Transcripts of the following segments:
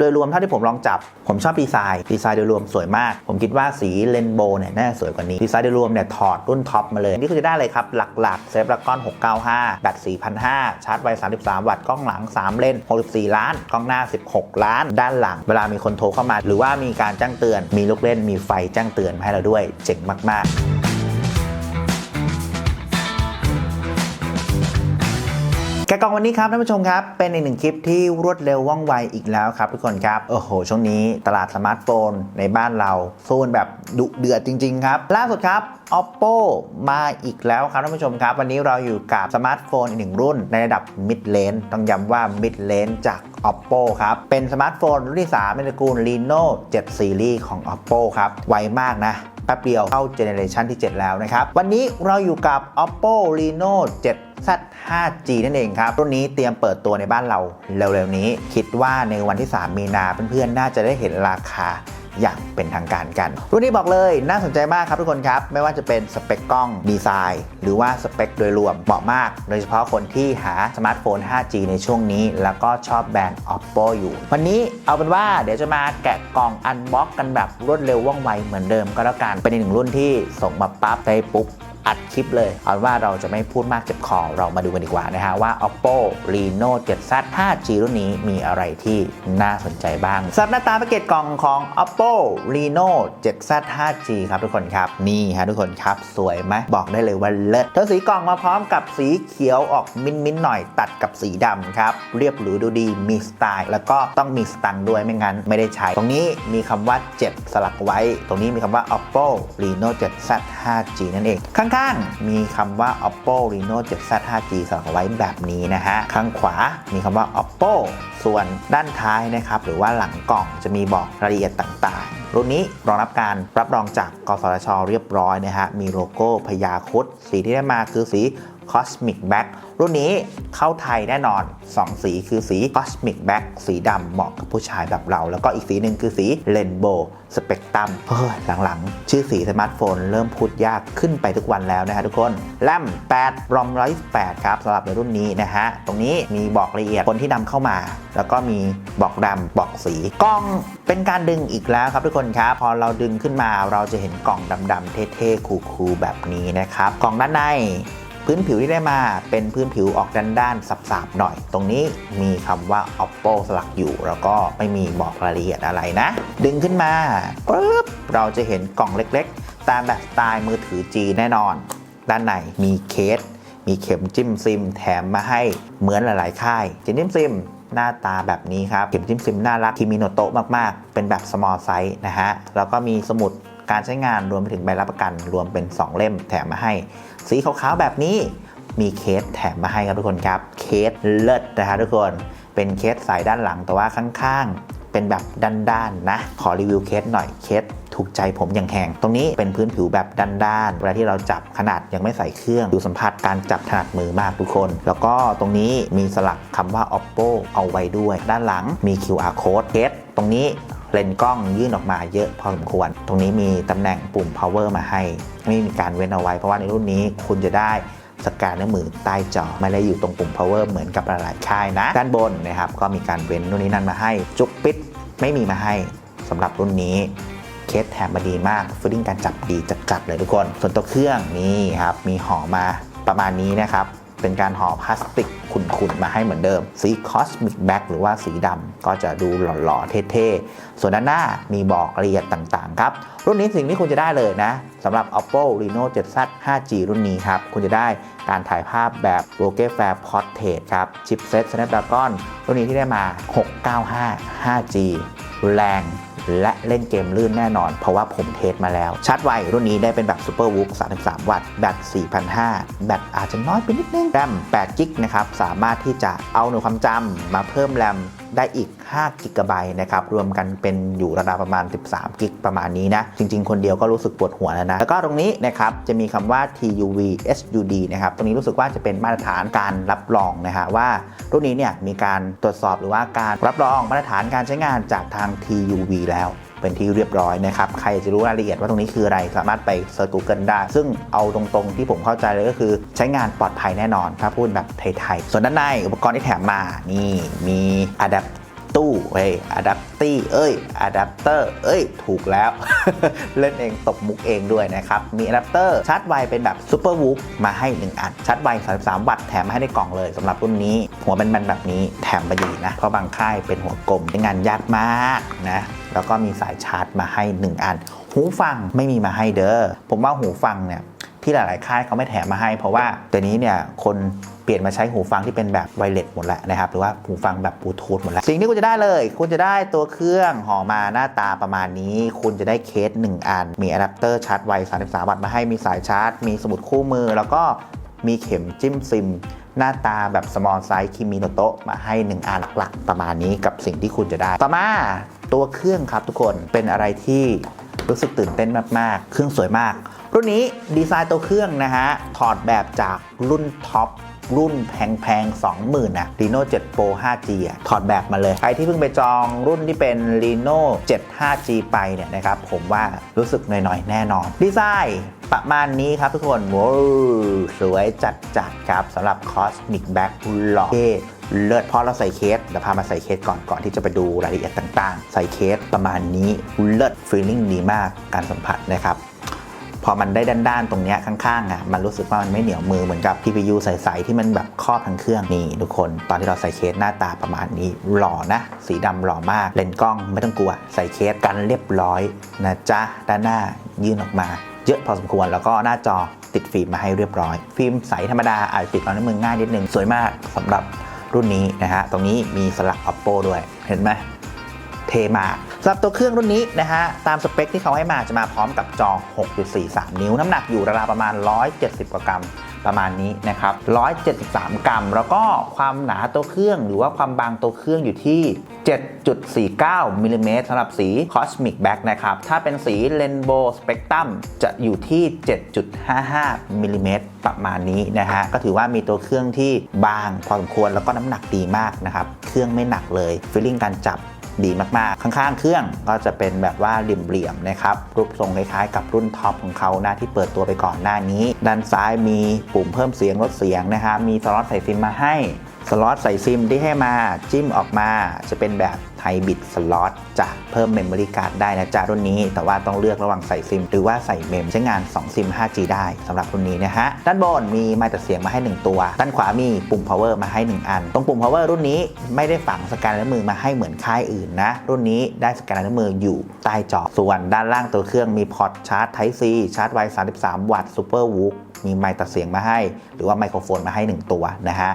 โดยรวมเท่าที่ผมลองจับ ผมชอบดีไซน์ดีไซน์โดยรวมสวยมาก ผมคิดว่าสีเรนโบว์เนี่ยน่าสวยกว่านี้ ดีไซน์โดยรวมเนี่ยถอดรุ่นท็อปมาเลย นี่คือจะได้เลยครับ หลักๆเซฟละก้อน 695 แบต 4,500 ชาร์จไว 33 วัตต์กล้องหลัง 3 เลน 64 ล้าน กล้องหน้า 16 ล้าน ด้านหลัง เวลามีคนโทรเข้ามา หรือว่ามีการแจ้งเตือน มีลูกเล่นมีไฟแจ้งเตือนให้เราด้วยเจ๋งมาก ๆ กกองวันนี้ครับท่านผู้ชมครับ เป็นอีกหนึ่งคลิปที่รวดเร็วว่องไวอีกแล้วครับทุกคนครับ โอ้โห ช่วงนี้ตลาดสมาร์ทโฟนในบ้านเราสู้กันแบบดุเดือดจริง ๆ ครับ ล่าสุดครับ oppo มาอีกแล้วครับท่านผู้ชมครับ วันนี้เราอยู่กับสมาร์ทโฟนอีกหนึ่งรุ่นในระดับ mid range ต้องย้ำว่า mid range จาก oppo ครับ เป็นสมาร์ทโฟนรุ่นที่ 3 ในตระกูล reno 7 series ของ oppo ครับ ไวมากนะแป๊บเดียวเข้าเจเนเรชันที่ 7 แล้วนะครับ วันนี้เราอยู่กับ oppo reno 7 Z 5G นั่นเองครับ รุ่นนี้เตรียมเปิดตัวในบ้านเราเร็วๆนี้ คิดว่าในวันที่ 3 มีนาเพื่อนๆ น่าจะได้เห็นราคาอย่างเป็นทางการกัน รุ่นนี้บอกเลยน่าสนใจมากครับทุกคนครับ ไม่ว่าจะเป็นสเปคกล้องดีไซน์ หรือว่าสเปคโดยรวมเหมาะมาก โดยเฉพาะคนที่หาสมาร์ทโฟน 5G ในช่วงนี้ แล้วก็ชอบแบรนด์ oppo อยู่ วันนี้เอาเป็นว่าเดี๋ยวจะมาแกะกล่องอันบ็อกกันแบบรวดเร็วว่องไวเหมือนเดิมก็แล้วกัน เป็นอีกหนึ่งรุ่นที่ส่งมาปั๊บได้ปุ๊บ อัดคลิปเลย เอาเป็นว่าเราจะไม่พูดมากเจ็บคอเรามาดูกันดีกว่านะฮะว่า oppo reno 7z 5g รุ่นนี้มีอะไรที่น่าสนใจบ้างสำหรับหน้าตาแพ็กเกจกล่องของ oppo reno 7z 5g ครับทุกคนครับ นี่ฮะทุกคนครับ สวยไหมบอกได้เลยว่าเลิศทั้งสีกล่องมาพร้อมกับสีเขียวออกมิ้นมิ้นหน่อยตัดกับสีดำครับ เรียบหรูดูดีมีสไตล์ แล้วก็ต้องมีสตังค์ด้วยไม่งั้นไม่ได้ใช้ ตรงนี้มีคำว่า 7 สลักไว้ ตรงนี้มีคำว่า oppo reno 7z 5g นั่นเองข้างๆมีคำว่า oppo reno 7z 5g สลักไว้แบบนี้นะฮะ ข้างขวามีคำว่า oppo ส่วนด้านท้ายนะครับ หรือว่าหลังกล่องจะมีบอกรายละเอียดต่างๆ รุ่นนี้รองรับการรับรองจากกสทช เรียบร้อยนะฮะ มีโลโก้พญาครุดสีที่ได้มาคือสี Cosmic Black รุ่นนี้เข้าไทยแน่นอน 2 สีคือสี Cosmic Black สีดำเหมาะกับผู้ชายแบบเรา แล้วก็อีกสีหนึ่งคือสี Rainbow Spectrum เฮ้ยหลังๆ ชื่อสีสมาร์ทโฟนเริ่มพูดยากขึ้นไปทุกวันแล้วนะฮะทุกคนแรม8รอม128ครับสำหรับในรุ่นนี้นะฮะ ตรงนี้มีบอกรายละเอียดคนที่นำเข้ามา แล้วก็มีบอกดำบอกสีกล้องเป็นการดึงอีกแล้วครับทุกคนครับ พอเราดึงขึ้นมาเราจะเห็นกล่องดำๆเท่ๆคูลๆแบบนี้นะครับกล่องด้านใน พื้นผิวที่ได้มาเป็นพื้นผิวออกด้านด้านสับๆหน่อย ตรงนี้มีคำว่า oppo สลักอยู่ แล้วก็ไม่มีบอกรายละเอียดอะไรนะ ดึงขึ้นมาปุ๊บเราจะเห็นกล่องเล็กๆ ตามแบบสไตล์มือถือ G แน่นอน ด้านในมีเคส มีเข็มจิ้มซิม แถมมาให้เหมือนหลายๆ ค่ายเข็มจิ้มซิมหน้าตาแบบนี้ครับ เข็มจิ้มซิมน่ารักคิมิโนโตะมากๆ เป็นแบบ small size นะฮะ แล้วก็มีสมุดการใช้งานรวมไปถึงใบรับประกันรวมเป็น 2 เล่มแถมมาให้ สีขาวๆแบบนี้มีเคสแถมมาให้ครับทุกคนครับ เคสเลิศนะฮะทุกคน เป็นเคสสายด้านหลังแต่ว่าข้างๆ เป็นแบบด้านๆนะ ขอรีวิวเคสหน่อยเคสถูกใจผมอย่างแหงตรงนี้เป็นพื้นผิวแบบด้านๆ เวลาที่เราจับขนาดยังไม่ใส่เครื่องดูสัมผัสการจับถนัดมือมากทุกคน แล้วก็ตรงนี้มีสลักคำว่า oppo เอาไว้ด้วย ด้านหลังมี QR code เคสตรงนี้ เลนส์กล้องยื่นออกมาเยอะพอสมควร ตรงนี้มีตำแหน่งปุ่ม power มาให้ ไม่มีการเว้นเอาไว้ เพราะว่าในรุ่นนี้คุณจะได้สแกนนิ้วมือใต้จอไม่ได้อยู่ตรงปุ่ม power เหมือนกับหลายๆค่ายนะ ด้านบนนะครับก็มีการเว้นนู่นนี่นั่นมาให้ จุกปิดไม่มีมาให้สำหรับรุ่นนี้เคสแถมมาดีมากฟีลลิ่งการจับดีจัดๆเลยทุกคน ส่วนตัวเครื่องนี่ครับมีห่อมาประมาณนี้นะครับ เป็นการห่อพลาสติกขุ่นๆ มาให้เหมือนเดิม สี Cosmic Black หรือว่าสีดำก็จะดูหล่อๆ เท่ๆ ส่วนด้านหน้ามีบอกรายละเอียดต่างๆ ครับ รุ่นนี้สิ่งที่คุณจะได้เลยนะสำหรับ oppo reno 7z 5g รุ่นนี้ครับ คุณจะได้การถ่ายภาพแบบ bokeh fair portrait ครับชิปเซ็ต snapdragon รุ่นนี้ที่ได้มา 695 5g แรง และเล่นเกมลื่นแน่นอน เพราะว่าผมเทสมาแล้ว ชาร์จไวรุ่นนี้ได้เป็นแบบ Super w o o 33 วัตต์ แบต 4,500 แบตอาจจะน้อยไปนิดนึง แรม8กิกนะครับ สามารถที่จะเอาหน่วยความจำมาเพิ่มแรม ได้อีก5กิกะไบต์นะครับรวมกันเป็นอยู่ระดับประมาณ 13 กิกประมาณนี้นะจริง ๆ คนเดียวก็รู้สึกปวดหัวแล้วนะแล้วก็ตรงนี้นะครับจะมีคำว่า TUV SUD นะครับตรงนี้รู้สึกว่าจะเป็นมาตรฐานการรับรองนะฮะว่ารุ่นนี้เนี่ยมีการตรวจสอบหรือว่าการรับรองมาตรฐานการใช้งานจากทาง TUV แล้ว เป็นที่เรียบร้อยนะครับ ใครจะรู้รายละเอียดว่าตรงนี้คืออะไร สามารถไปเซิร์ช Google ได้ ซึ่งเอาตรงๆที่ผมเข้าใจเลยก็คือใช้งานปลอดภัยแน่นอน ถ้าพูดแบบไทยๆ ส่วนด้านในอุปกรณ์ที่แถมมา นี่มีอะแดป ตู้เฮ้ยอะแดปตี้เอ้ยอะแดปเตอร์เอ้ย ถูกแล้ว เล่นเองตบมุกเองด้วยนะครับ มีอะแดปเตอร์ชาร์จไวเป็นแบบซูเปอร์วูฟมาให้ 1 อัน ชาร์จไว33 วัตต์แถมมาให้ในกล่องเลยสำหรับรุ่นนี้ หัวแบนๆแบบนี้แถมมาดีนะ เพราะบางค่ายเป็นหัวกลมใช้งานยากมากนะแล้วก็มีสายชาร์จมาให้ 1 อัน หูฟังไม่มีมาให้เด้อผมว่าหูฟังเนี่ยที่หลาย ๆ ค่ายเขาไม่แถมมาให้ เพราะว่าตัวนี้เนี่ยคน เปลี่ยนมาใช้หูฟังที่เป็นแบบไวเลสหมดแล้วนะครับ หรือว่าหูฟังแบบบลูทูธหมดแล้ว สิ่งที่คุณจะได้เลย คุณจะได้ตัวเครื่องห่อมาหน้าตาประมาณนี้ คุณจะได้เคส 1 อัน มีอะแดปเตอร์ชาร์จไว 33 วัตต์มาให้มีสายชาร์จ มีสมุดคู่มือ แล้วก็มีเข็มจิ้มซิมหน้าตาแบบ small size คิมิโนโตะมาให้ 1อันหลักๆ ประมาณนี้กับสิ่งที่คุณจะได้ ต่อมาตัวเครื่องครับทุกคนเป็นอะไรที่รู้สึกตื่นเต้นมากๆ เครื่องสวยมาก รุ่นนี้ดีไซน์ตัวเครื่องนะฮะ ถอดแบบจากรุ่นท็อป รุ่นแพงๆ 20,000นะ Reno 7 Pro 5G อะถอดแบบมาเลย ใครที่เพิ่งไปจองรุ่นที่เป็น Reno 7 5G ไปเนี่ยนะครับ ผมว่ารู้สึกหน่อยๆ แน่นอน ดีไซน์ประมาณนี้ครับทุกคนว้าวสวยจัดๆครับสำหรับ Cosmic Back หล่อเท่เลิศเพราะเราใส่เคสเดี๋ยวพามาใส่เคสก่อนก่อนที่จะไปดูรายละเอียดต่างๆ ใส่เคสประมาณนี้เลิศฟีลลิ่งดีมากการสัมผัสนะครับ พอมันได้ด้านๆตรงเนี้ยข้างๆอะมันรู้สึกว่ามันไม่เหนียวมือเหมือนกับ TPU ใสๆที่มันแบบครอบทั้งเครื่องนี่ทุกคน ตอนที่เราใส่เคสหน้าตาประมาณนี้หล่อนะ สีดำหล่อมาก เลนส์กล้องไม่ต้องกลัว ใส่เคสกันเรียบร้อยนะจ๊ะด้านหน้ายื่นออกมา เยอะพอสมควรแล้วก็หน้าจอติดฟิล์มมาให้เรียบร้อย ฟิล์มใสธรรมดาอาจติดเอาในวมือง่ายนิดนึงสวยมากสำหรับรุ่นนี้นะฮะตรงนี้มีสลัก oppo ด้วยเห็นไหมเทมาก สำหรับตัวเครื่องรุ่นนี้นะฮะตามสเปคที่เขาให้มาจะมาพร้อมกับจอ 6.43 นิ้ว น้ำหนักอยู่ราวๆประมาณ 170 กว่ากรัมประมาณนี้นะครับ 173 กรัม แล้วก็ความหนาตัวเครื่องหรือว่าความบางตัวเครื่องอยู่ที่ 7.49มิลลิเมตรสำหรับสี Cosmic Black นะครับ ถ้าเป็นสี Rainbow Spectrum จะอยู่ที่ 7.55มิลลิเมตรประมาณนี้นะฮะ ก็ถือว่ามีตัวเครื่องที่บางพอสมควรแล้วก็น้ำหนักดีมากนะครับ เครื่องไม่หนักเลยฟีลลิ่งการจับ ดีมากๆ ข้างๆ เครื่องก็จะเป็นแบบว่าเหลี่ยมๆนะครับรูปทรงคล้ายๆ กับรุ่นท็อปของเขาหน้าที่เปิดตัวไปก่อนหน้านี้ ด้านซ้ายมีปุ่มเพิ่มเสียงลดเสียงนะครับมีสล็อตใส่ซิมมาให้ สล็อตใส่ซิมที่ให้มาจิ้มออกมา จะเป็นแบบไฮบิดสล็อตจะเพิ่มเมมโมรี่การ์ดได้นะจ๊ะรุ่นนี้ แต่ว่าต้องเลือกระหว่างใส่ซิม หรือว่าใส่เมมใช้งาน 2 ซิม 5G ได้สำหรับรุ่นนี้นะฮะ ด้านบนมีไมค์ตัดเสียงมาให้ 1 ตัว ด้านขวามีปุ่ม power มาให้ 1 อัน ตรงปุ่ม power รุ่นนี้ไม่ได้ฝังสแกนนิ้วมือมาให้เหมือนค่ายอื่นนะ รุ่นนี้ได้สแกนนิ้วมืออยู่ใต้จอส่วน ด้านล่างตัวเครื่องมีพอร์ตชาร์จ Type C ชาร์จไว 33 วัตต์ Super w o o f มีไมค์ตัดเสียงมาให้ หรือว่าไมโครโฟนมาให้ 1 ตัวนะฮะ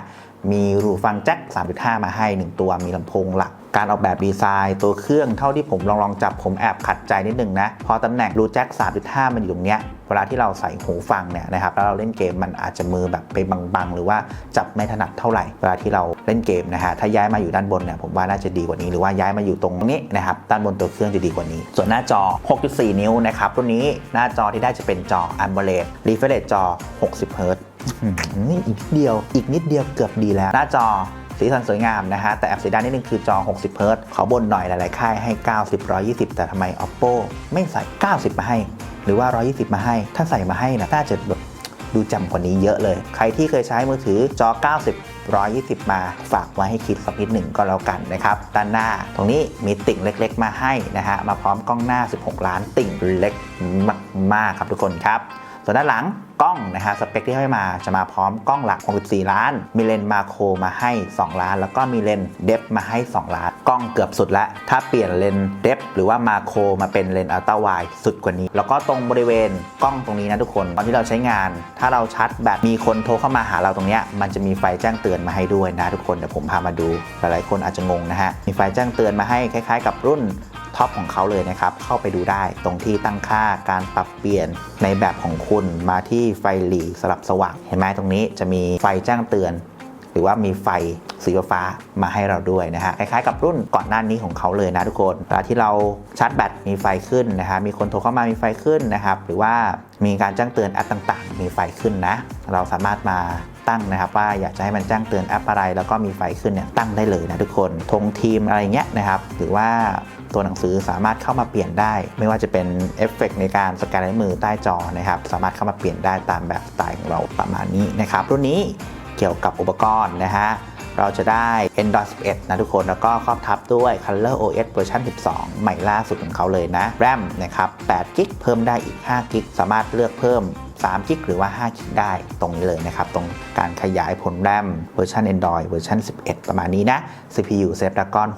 มีรูฟังแจ็ค3.5 มาให้ 1 ตัว มีลำโพงหลัก การออกแบบดีไซน์ ตัวเครื่องเท่าที่ผมลองลองจับผมแอบขัดใจนิดนึงนะ พอตำแหน่งรูแจ็ค3.5 มันอยู่ตรงเนี้ยเวลาที่เราใส่หูฟังเนี่ยนะครับแล้วเราเล่นเกมมันอาจจะมือแบบไปบังๆ หรือว่าจับไม่ถนัดเท่าไหร่ เวลาที่เราเล่นเกมนะฮะถ้าย้ายมาอยู่ด้านบนเนี่ยผมว่าน่าจะดีกว่านี้หรือว่าย้ายมาอยู่ตรงนี้นะครับด้านบนตัวเครื่องจะดีกว่านี้ ส่วนหน้าจอ 6.4 นิ้วนะครับรุ่นนี้หน้าจอที่ได้จะเป็นจอ AMOLED refresh จอ 60เฮิรตซ์อีกนิดเดียวอีกนิดเดียวเกือบดีแล้ว หน้าจอ สีสันสวยงามนะฮะ แต่แอบเสียดายนิดนึงคือจอ 60 เฮิร์ตซ์ขอบนหน่อยหลาย ๆ ค่ายให้ 90 120 แต่ทำไม oppo ไม่ใส่ 90 มาให้ หรือว่า 120 มาให้ ถ้าใส่มาให้นะน่าจะแบบดูจำกว่านี้เยอะเลย ใครที่เคยใช้มือถือจอ 90 120 มาฝากไว้ให้คิดสักนิดหนึ่งก็แล้วกันนะครับ ด้านหน้าตรงนี้มีติ่งเล็กๆ มาให้นะฮะ มาพร้อมกล้องหน้า 16 ล้านติ่งเล็กมากๆครับทุกคนครับ ส่วนด้านหลังกล้องนะฮะสเปคที่ให้มาจะมาพร้อมกล้องหลัก 64 ล้าน มีเลนส์มาโครมาให้ 2 ล้าน แล้วก็มีเลนส์เดฟมาให้ 2 ล้าน กล้องเกือบสุดล้วถ้าเปลี่ยนเลนส์เดฟหรือว่ามาโครมาเป็นเลนส์อัลตร้าไวสุดกว่านี้ แล้วก็ตรงบริเวณกล้องตรงนี้นะทุกคน ตอนที่เราใช้งาน ถ้าเราชาร์จแบตมีคนโทรเข้ามาหาเราตรงเนี้ยมันจะมีไฟแจ้งเตือนมาให้ด้วยนะทุกคนเดี๋ยวผมพามาดูหลายๆคนอาจจะงงนะฮะมีไฟแจ้งเตือนมาให้คล้าย ๆ กับรุ่น ท็อปของเขาเลยนะครับ เข้าไปดูได้ตรงที่ตั้งค่าการปรับเปลี่ยนในแบบของคุณมาที่ไฟหลีสลับสว่าง เห็นไหมตรงนี้จะมีไฟแจ้งเตือน หรือว่ามีไฟสีฟ้ามาให้เราด้วยนะฮะคล้ายๆกับรุ่นก่อนหน้านี้ของเขาเลยนะทุกคนเวลาที่เราชาร์จแบตมีไฟขึ้นนะฮะมีคนโทรเข้ามามีไฟขึ้นนะครับหรือว่ามีการแจ้งเตือนแอปต่างๆ มีไฟขึ้นนะ เราสามารถมา ตั้งนะครับ ว่าอยากจะให้มันแจ้งเตือนแอปอะไร แล้วก็มีไฟขึ้นเนี่ยตั้งได้เลยนะทุกคนธงทีมอะไรเงี้ยนะครับ หรือว่าตัวหนังสือสามารถเข้ามาเปลี่ยนได้ ไม่ว่าจะเป็นเอฟเฟกในการสแกนลายมือใต้จอนะครับ สามารถเข้ามาเปลี่ยนได้ตามแบบสไตล์ของเราประมาณนี้นะครับ รุ่นนี้เกี่ยวกับอุปกรณ์นะฮะเราจะได้ Android 11 นะทุกคน แล้วก็ครอบทับด้วย Color OS เวอร์ชัน12 ใหม่ล่าสุดของเขาเลยนะ RAM นะครับ8กิกเพิ่มได้อีก5กิกสามารถเลือกเพิ่ม 3กิกหรือว่า 5กิกได้ตรงนี้เลยนะครับ ตรงการขยายผลแรมเวอร์ชัน Android เวอร์ชัน11 ประมาณนี้นะ CPU Snapdragon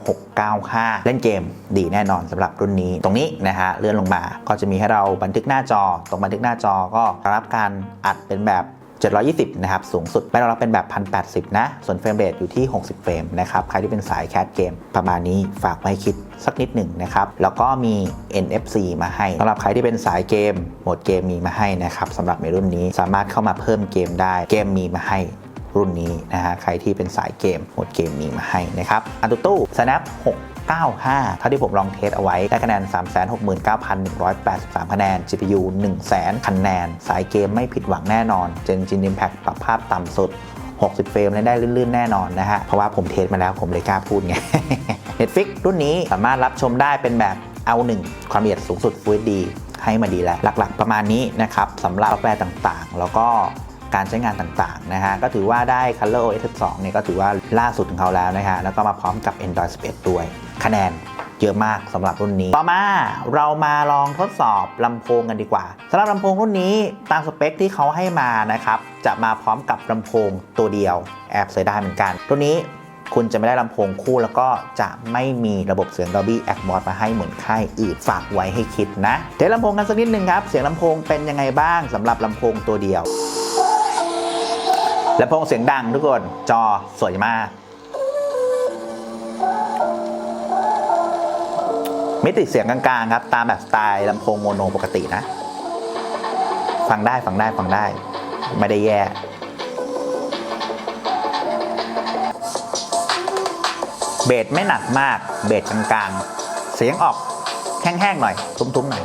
695 เล่นเกมดีแน่นอนสำหรับรุ่นนี้ ตรงนี้นะฮะเลื่อนลงมาก็จะมีให้เราบันทึกหน้าจอ ตรงบันทึกหน้าจอก็รับการอัดเป็นแบบ 720 นะครับ สูงสุดแม่เราเป็นแบบ 1080 นะ ส่วนเฟรมเรทอยู่ที่ 60 เฟรมนะครับ ใครที่เป็นสายแคสเกมประมาณนี้ฝากไว้คิดสักนิดหนึ่งนะครับ แล้วก็มี NFC มาให้สำหรับใครที่เป็นสายเกมโหมดเกมมีมาให้นะครับสำหรับในรุ่นนี้สามารถเข้ามาเพิ่มเกมได้เกมมีมาให้รุ่นนี้นะฮะใครที่เป็นสายเกมโหมดเกมมีมาให้นะครับอันตุตู้ snap 6 95 ถ้าที่ผมลองเทสเอาไว้ ได้คะแนน 369,183 คะแนน GPU 100,000 คะแนน สายเกมไม่ผิดหวังแน่นอน Gen จิน Impact ปรับภาพต่ำสุด 60 เฟรมเล่นได้ลื่นๆ แน่นอนนะฮะ เพราะว่าผมเทสมาแล้วผมเลยกล้าพูดไง Netflix รุ่นนี้สามารถรับชมได้เป็นแบบเอา1ความละเอียดสูงสุด Full HD ให้มาดีแล้ว หลักๆ ประมาณนี้นะครับสำหรับซอฟต์แวร์ต่างๆ แล้วก็การใช้งานต่างๆ นะฮะ ก็ถือว่าได้ Color OS 12เนี่ยก็ถือว่าล่าสุดของเขาแล้วนะฮะ แล้วก็มาพร้อมกับ Android 11 ด้วย คะแนนเยอะมากสำหรับรุ่นนี้ ต่อมาเรามาลองทดสอบลำโพงกันดีกว่าสำหรับลำโพงรุ่นนี้ตามสเปคที่เขาให้มานะครับจะมาพร้อมกับลำโพงตัวเดียวแอบเสียดายเหมือนกันรุ่นนี้คุณจะไม่ได้ลำโพงคู่แล้วก็จะไม่มีระบบเสียง Dolby Atmos มาให้เหมือนค่ายอื่นฝากไว้ให้คิดนะ เดี๋ยวลำโพงกันสักนิดนึงครับ เสียงลำโพงเป็นยังไงบ้างสำหรับลำโพงตัวเดียวลำโพงเสียงดังทุกคนจอสวยมาก มิติเสียงกลางๆครับ ตามแบบสไตล์ลำโพงโมโนปกตินะ ฟังได้ฟังได้ฟังได้ ไม่ได้แย่เบสไม่หนักมาก เบสกลางๆ เสียงออกแห้งๆหน่อย ทุ้มๆหน่อย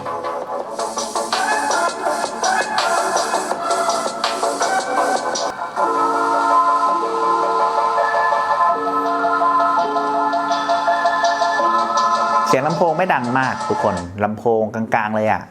สียงลำโพงไม่ดังมากทุกคนลำโพงกลางๆเลยอะ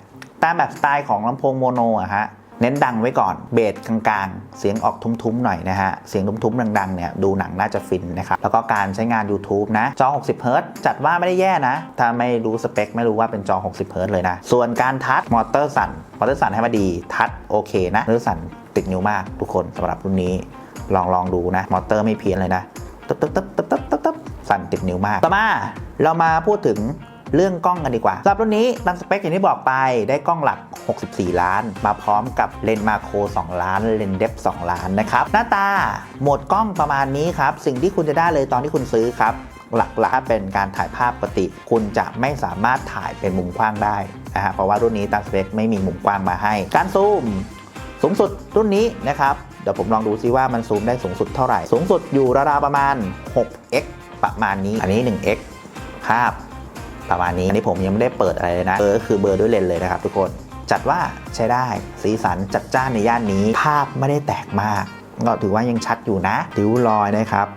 ตามแบบสไตล์ของลำโพงโมโนอะฮะเน้นดังไว้ก่อนเบสกลางๆ เสียงออกทุ้มๆหน่อยนะฮะ เสียงทุ้มๆดังๆเนี่ยดูหนังน่าจะฟินนะครับ แล้วก็การใช้งาน YouTube นะ จอ 60เฮิรตซ์จัดว่าไม่ได้แย่นะ ถ้าไม่รู้สเปค ไม่รู้ว่าเป็นจอ 60เฮิรตซ์เลยนะ ส่วนการทัชมอเตอร์สั่นมอเตอร์สั่นให้มาดีทัชโอเคนะมอเตอร์สั่นติดนิ้วมากทุกคนสำหรับรุ่นนี้ลองลองดูนะมอเตอร์ไม่เพี้ยนเลยนะตึ๊บตึ๊บตึ๊บตึ๊บตึ๊บตึ๊บตึ๊บสั่นติดนิ้วมากต่อมา เรามาพูดถึงเรื่องกล้องกันดีกว่าสำหรับรุ่นนี้ตามสเปคอย่างที่บอกไปได้กล้องหลัก 64 ล้าน มาพร้อมกับเลนส์มาโคร 2 ล้าน เลนส์เดฟ 2 ล้านนะครับ หน้าตาโหมดกล้องประมาณนี้ครับ สิ่งที่คุณจะได้เลยตอนที่คุณซื้อครับหลักๆเป็นการถ่ายภาพปกติ คุณจะไม่สามารถถ่ายเป็นมุมกว้างได้นะฮะเพราะว่ารุ่นนี้ตามสเปคไม่มีมุมกว้างมาให้ การซูมสูงสุดรุ่นนี้นะครับเดี๋ยวผมลองดูซิว่ามันซูมได้สูงสุดเท่าไหร่ สูงสุดอยู่ราวๆประมาณ 6x ประมาณนี้ อันนี้ 1x ภาพประมาณนี้อันนี้ผมยังไม่ได้เปิดอะไรเลยนะเบอร์ก็คือเบอร์ด้วยเลนเลยนะครับทุกคนจัดว่าใช้ได้สีสันจัดจ้านในย่านนี้ ภาพไม่ได้แตกมาก ก็ถือว่ายังชัดอยู่นะริ้วรอยนะครับ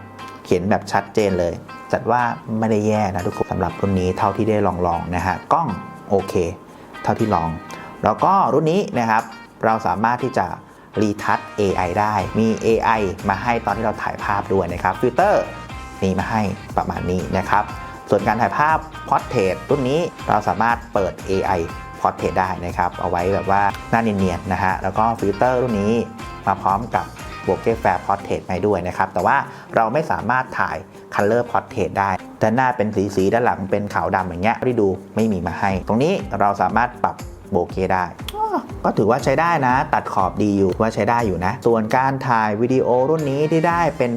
เขียนแบบชัดเจนเลย จัดว่าไม่ได้แย่นะทุกคนสำหรับรุ่นนี้เท่าที่ได้ลองลองๆนะฮะกล้องโอเค เท่าที่ลอง แล้วก็รุ่นนี้นะครับ เราสามารถที่จะรีทัช AI ได้มี AI มาให้ตอนที่เราถ่ายภาพด้วยนะครับฟิลเตอร์มีมาให้ประมาณนี้นะครับ ส่วนการถ่ายภาพ Portrait รุ่นนี้เราสามารถเปิด AI Portrait ได้นะครับ เอาไว้แบบว่าหน้าเนียนๆนะฮะ แล้วก็ฟิลเตอร์รุ่นนี้มาพร้อมกับ b o k e f a i r Portrait มาด้วยนะครับ แต่ว่าเราไม่สามารถถ่าย Color Portrait ได้ด้านหน้าเป็นสีสีด้านหลังเป็นขาวดำอย่างเงี้ยที่ดูไม่มีมาให้ ตรงนี้เราสามารถปรับโบเกได้ ก็ถือว่าใช้ได้นะ ตัดขอบดีอยู่ว่าใช้ได้อยู่นะ ส่วนการถ่ายวิดีโอรุ่นนี้ที่ได้เป็น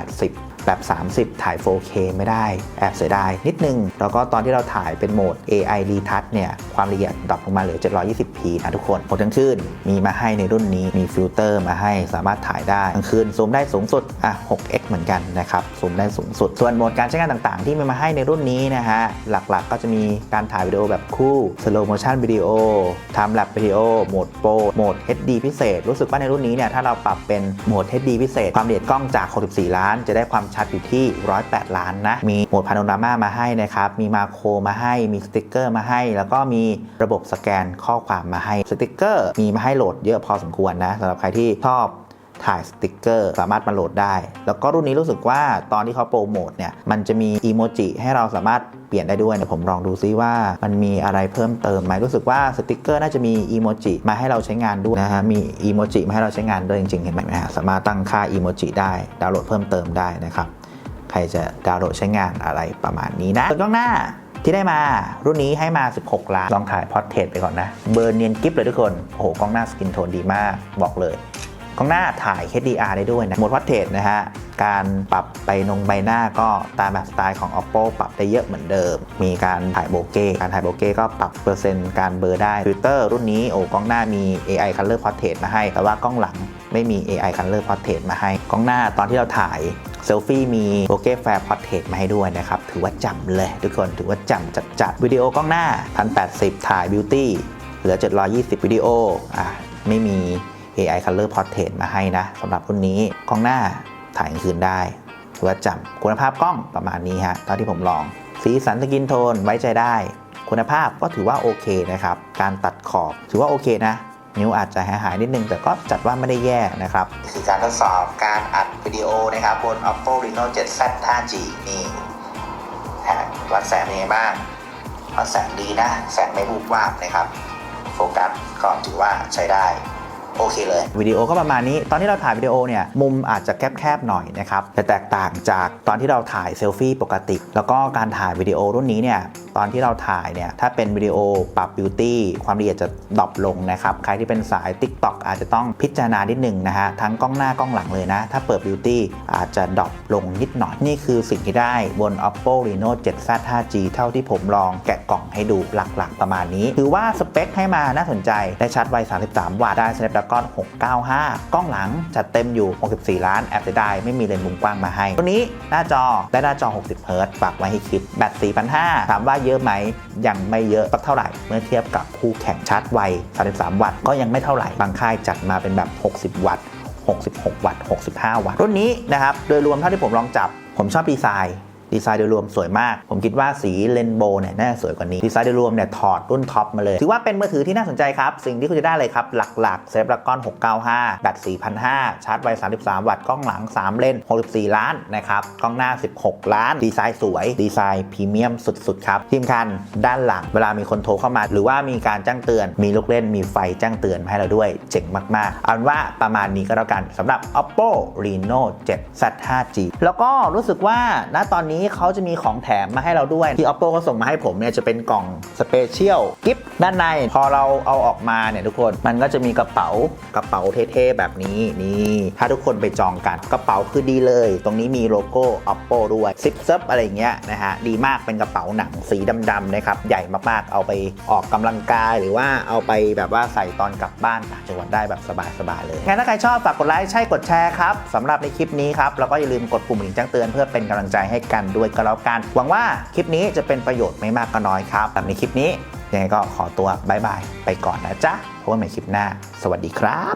1080 แบบ 30 ถ่าย 4K ไม่ได้ แอบเสียดายนิดนึง แล้วก็ตอนที่เราถ่ายเป็นโหมด AI Retouch เนี่ย ความละเอียดดรอปลงมาเหลือ 720p นะทุกคนโหมดกลางคืนมีมาให้ในรุ่นนี้มีฟิลเตอร์มาให้สามารถถ่ายได้กลางคืนซูมได้สูงสุดอะ 6x เหมือนกันนะครับซูมได้สูงสุด ส่วนโหมดการใช้งานต่างๆ ที่มีมาให้ในรุ่นนี้นะฮะหลักๆ ก็จะมีการถ่ายวิดีโอแบบคู่ slow motion video time lapse video โหมดโปรโหมด HD พิเศษ รู้สึกว่าในรุ่นนี้เนี่ยถ้าเราปรับเป็นโหมด HD พิเศษ ความละเอียดกล้องจาก 64 ล้าน จะได้ความชัดอยู่ที่ 108 ล้านนะ มีโหมดพาโนรามามาให้นะครับ มีมาโครมาให้ มีสติกเกอร์มาให้ แล้วก็มีระบบสแกนข้อความมาให้ สติกเกอร์มีมาให้โหลดเยอะพอสมควรนะสำหรับใครที่ชอบถ่ายสติกเกอร์สามารถมาโหลดได้ แล้วก็รุ่นนี้รู้สึกว่าตอนที่เขาโปรโมทเนี่ย มันจะมีอีโมจิให้เราสามารถ ลี่ยนได้ด้วยเดี๋ยวผมลองดูซิว่ามันมีอะไรเพิ่มเติมไหมรู้สึกว่าสติกเกอร์น่าจะมีอีโมจิมาให้เราใช้งานด้วยนะฮะมีอีโมจิมาให้เราใช้งานด้วยจริงๆเห็นไหมฮะสามารถตั้งค่าอีโมจิได้ดาวน์โหลดเพิ่มเติมได้นะครับใครจะดาวน์โหลดใช้งานอะไรประมาณนี้นะส่วนกล้องหน้าที่ได้มารุ่นนี้ให้มา 16 ล้าน ลองถ่ายพอร์เทรตไปก่อนนะ เบอร์เนียนกิฟเลยทุกคน โอ้โห กล้องหน้าสกินโทนดีมาก บอกเลย กล้องหน้าถ่าย HDR ได้ด้วยนะโหมดพอร์เทรตนะฮะ การปรับไปนงใบหน้าก็ตามแบบสไตล์ของ Oppo ปรับได้เยอะเหมือนเดิม มีการถ่ายโบเก้การถ่ายโบเก้ก็ปรับเปอร์เซ็นต์การเบลอได้ฟิลเตอร์รุ่นนี้โอ้กล้องหน้ามี AI Color Portrait มาให้ แต่ว่ากล้องหลังไม่มี AI Color Portrait มาให้กล้องหน้าตอนที่เราถ่ายเซลฟี่มีโบเก้แฟร์พอร์เทรตมาให้ด้วยนะครับ ถือว่าจำเลย ทุกคนถือว่าจำจัดจัดวิดีโอกล้องหน้า 1080 ถ่ายบิวตี้เหลือ 720 วิดีโออะไม่มี AI Color Portrait มาให้นะสำหรับรุ่นนี้กล้องหน้าถ่ายกลางคืนได้ถือว่าจำคุณภาพกล้องประมาณนี้ฮะเท่าที่ผมลอง สีสันสกินโทนไว้ใจได้ คุณภาพก็ถือว่าโอเคนะครับ การตัดขอบถือว่าโอเคนะ นิ้วอาจจะหายหายๆนิดนึง แต่ก็จัดว่าไม่ได้แย่นะครับคือการทดสอบการอัดวิดีโอนะครับ บน Oppo Reno 7Z 5G นี่วัดแสงเป็นไงบ้างวัดแสงดีนะ แสงไม่บูบวาบนะครับ โฟกัสก็ถือว่าใช้ได้ โอเคเลย วิดีโอก็ประมาณนี้ ตอนที่เราถ่ายวิดีโอเนี่ย มุมอาจจะแคบๆหน่อยนะครับ แต่แตกต่างจากตอนที่เราถ่ายเซลฟี่ปกติ แล้วก็การถ่ายวิดีโอรุ่นนี้เนี่ย ตอนที่เราถ่ายเนี่ยถ้าเป็นวิดีโอปรับบิวตี้ความละเอียดจะดรอปลงนะครับ ใครที่เป็นสาย TikTok อาจจะต้องพิจารณานิดหนึ่งนะฮะทั้งกล้องหน้ากล้องหลังเลยนะ ถ้าเปิดบิวตี้อาจจะดรอปลงนิดหน่อย นี่คือสิ่งที่ได้บน Oppo Reno 7Z 5G เท่าที่ผมลองแกะกล่องให้ดูหลักๆ ประมาณนี้ ถือว่าสเปคให้มาน่าสนใจได้ชาร์จไว 33 วัตต์ได้ Snapdragon 695 กล้องหลังจัดเต็มอยู่ 64 ล้านแอบเสียดายไม่มีเลนส์มุมกว้างมาให้ ตัวนี้หน้าจอได้หน้าจอ 60เฮิร์ตซ์ฝากไว้ให้คิดแบต4,500ถามว่าเยอะไหมยังไม่เยอะสักเท่าไหร่เมื่อเทียบกับคู่แข่งชาร์จไว 33 วัตต์ก็ยังไม่เท่าไหร่บางค่ายจัดมาเป็นแบบ 60 วัตต์ 66 วัตต์ 65 วัตต์ รุ่นนี้นะครับ โดยรวมเท่าที่ผมลองจับ ผมชอบดีไซน์ ดีไซน์โดยรวมสวยมาก ผมคิดว่าสีเรนโบว์เนี่ยน่าจะสวยกว่านี้ ดีไซน์โดยรวมเนี่ยถอดรุ่นท็อปมาเลย ถือว่าเป็นมือถือที่น่าสนใจครับ สิ่งที่คุณจะได้เลยครับ หลักๆ Snapdragon 695 แบต4,500 ชาร์จไว 33 วัตต์ กล้องหลัง 3 เลน 64 ล้านนะครับ กล้องหน้า 16 ล้าน ดีไซน์สวย ดีไซน์พรีเมียมสุดๆครับที่สำคัญด้านหลัง เวลามีคนโทรเข้ามา หรือว่ามีการแจ้งเตือน มีลูกเล่น มีไฟแจ้งเตือนมาให้เราด้วย เจ๋งมากๆ เอาเป็นว่าประมาณนี้ก็แล้วกันสำหรับ Oppo Reno 7 Z 5G แล้วก็รู้สึกว่าณตอนนี้เขาจะมีของแถมมาให้เราด้วยที่ Oppo เขาส่งมาให้ผมเนี่ยจะเป็นกล่องสเปเชียลกิฟต์ด้านใน พอเราเอาออกมาเนี่ยทุกคนมันก็จะมีกระเป๋ากระเป๋าเท่ๆแบบนี้นี่ถ้าทุกคนไปจองกันกระเป๋าคือดีเลย ตรงนี้มีโลโก้ Oppo ด้วยซิปซับอะไรเงี้ยนะฮะดีมากเป็นกระเป๋าหนังสีดำๆนะครับใหญ่มากๆเอาไปออกกำลังกาย หรือว่าเอาไปแบบว่าใส่ตอนกลับบ้านต่างจังหวัดได้แบบสบายๆเลยงั้นถ้าใครชอบฝากกดไลค์ใช่กดแชร์ครับสำหรับในคลิปนี้ครับแล้วก็อย่าลืมกดปุ่มกระดิ่งแจ้งเตือนเพื่อเป็นกำลังใจให้กันด้วยก็แล้วกันหวังว่าคลิปนี้จะเป็นประโยชน์ไม่มากก็น้อยครับสำหรับในคลิปนี้ยังไงก็ขอตัวบายบายไปก่อนนะจ๊ะพบกันใหม่คลิปหน้า สวัสดีครับ